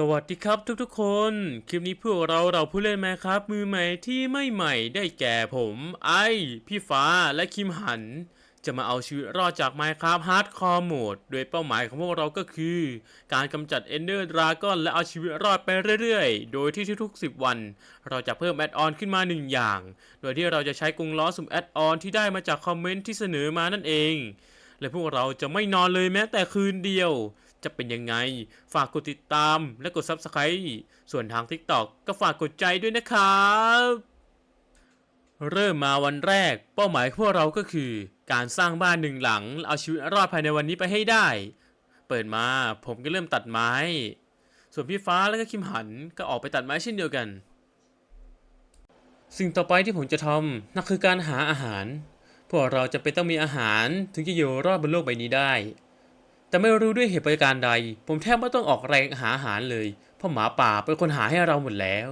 สวัสดีครับทุกๆคน คลิปนี้พวกเราเราผู้เล่นแมครับ มือใหม่ที่ไม่ใหม่ได้แก่ผม ไอ พี่ฟ้าและคิมหัน จะมาเอาชีวิตรอดจาก Minecraft Hardcore Mode โดยเป้าหมายของพวกเราก็คือ การกำจัด Ender Dragon และเอาชีวิตรอดไปเรื่อยๆ โดยที่ทุกๆ 10 วัน เราจะเพิ่มแอดออนขึ้นมา 1 อย่าง โดยที่เราจะใช้กรงล้อสุ่มแอดออนที่ได้มาจากคอมเมนต์ที่เสนอมานั่นเอง และพวกเราจะไม่นอนเลยแม้แต่คืนเดียว จะเป็นยังไง ฝากกดติดตามและกด Subscribe ส่วนทาง TikTok ก็ฝากกดใจด้วยนะครับ เริ่มมาวันแรก เป้าหมายพวกเราก็คือ การสร้างบ้านหนึ่งหลัง เอาชีวิตรอดภายในวันนี้ไปให้ได้ เปิดมาผมก็เริ่มตัดไม้ ส่วนพี่ฟ้าแล้วก็คิมหันก็ออกไปตัดไม้เช่นเดียวกัน สิ่งต่อไปที่ผมจะทำนั่นคือการหาอาหาร พวกเราจะเป็นต้องมีอาหารถึงจะอยู่รอดบนโลกใบนี้ได้ แต่ไม่รู้ด้วยเหตุประการใด ผมแทบไม่ต้องออกแรงหาอาหารเลย เพราะหมาป่าเป็นคนหาให้เราหมดแล้ว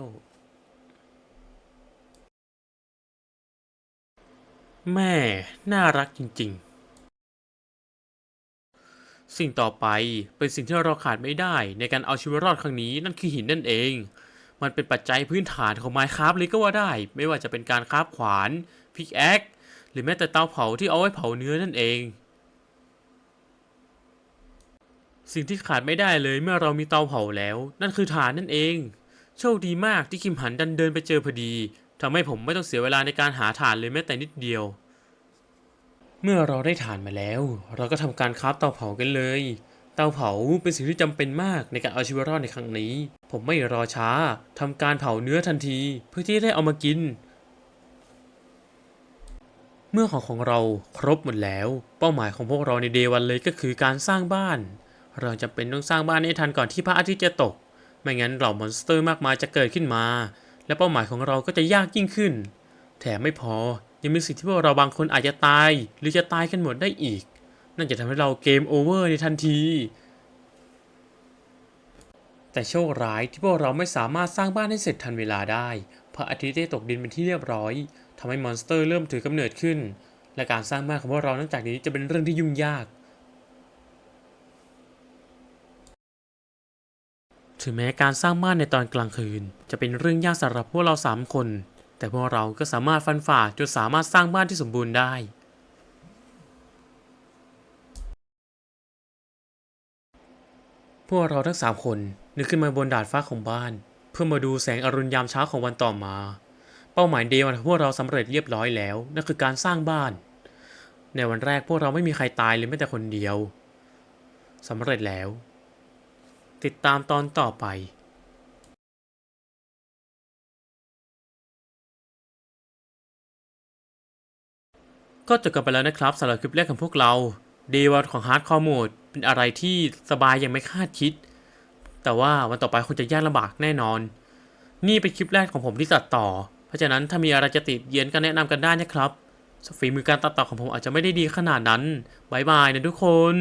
แม่ น่ารักจริง ๆ สิ่งต่อไปเป็นสิ่งที่เราขาดไม่ได้ในการเอาชีวิตรอดครั้งนี้นั่นคือหินนั่นเอง มันเป็นปัจจัยพื้นฐานของไม้คราฟเลยก็ว่าได้ ไม่ว่าจะเป็นการคราฟขวานพิกแอคหรือแม้แต่เตาเผาที่เอาไว้เผาเนื้อนั่นเอง สิ่งที่ขาดไม่ได้เลยเมื่อเรามีเตาเผาแล้ว นั่นคือถ่านนั่นเอง โชคดีมากที่คิมหันดันเดินไปเจอพอดีทำให้ผมไม่ต้องเสียเวลาในการหาถ่านเลยแม้แต่นิดเดียว เมื่อเราได้ถ่านมาแล้ว เราก็ทำการคราฟเตาเผากันเลย เตาเผาเป็นสิ่งที่จำเป็นมากในการเอาชีวิตรอดในครั้งนี้ ผมไม่รอช้าทำการเผาเนื้อทันที เพื่อที่จะได้เอามากิน เมื่อของของเราครบหมดแล้ว เป้าหมายของพวกเราในเดวันเลยก็คือการสร้างบ้าน เราจำเป็นต้องสร้างบ้านให้ทันก่อนที่พระอาทิตย์จะตก ไม่งั้นเหล่ามอนสเตอร์มากมายจะเกิดขึ้นมา และเป้าหมายของเราก็จะยากยิ่งขึ้น แถมไม่พอยังมีสิ่งที่พวกเราบางคนอาจจะตาย หรือจะตายกันหมดได้อีก นั่นจะทำให้เราเกมโอเวอร์ในทันที แต่โชคร้ายที่พวกเราไม่สามารถสร้างบ้านให้เสร็จทันเวลาได้ พระอาทิตย์ได้ตกดินเป็นที่เรียบร้อยทำให้มอนสเตอร์เริ่มถือกำเนิดขึ้น และการสร้างบ้านของพวกเรานับจากนี้จะเป็นเรื่องที่ยุ่งยาก ถึงแม้การสร้างบ้านในตอนกลางคืน จะเป็นเรื่องยากสำหรับพวกเราสามคน แต่พวกเราก็สามารถฟันฝ่าจนสามารถสร้างบ้านที่สมบูรณ์ได้ พวกเราทั้งสามคนนึกขึ้นมาบนดาดฟ้าของบ้าน เพื่อมาดูแสงอรุณยามเช้าของวันต่อมา เป้าหมายเดวันของพวกเราสำเร็จเรียบร้อยแล้วนั่นคือการสร้างบ้าน ในวันแรกพวกเราไม่มีใครตายเลยแม้แต่คนเดียวสำเร็จแล้ว ติดตามตอนต่อไปก็จบกันไปแล้วนะครับสำหรับคลิปแรกของพวกเราเดวันของ Hardcore Mode เป็นอะไรที่สบายยังไม่คาดคิด แต่ว่าวันต่อไปคงจะยากลำบากแน่นอน นี่เป็นคลิปแรกของผมที่ตัดต่อ เพราะฉะนั้นถ้ามีอะไรจะติดเยียนก็แนะนำกันได้นะครับฝีมือการตัดต่อของผมอาจจะไม่ได้ดีขนาดนั้นบายบายนะทุกคน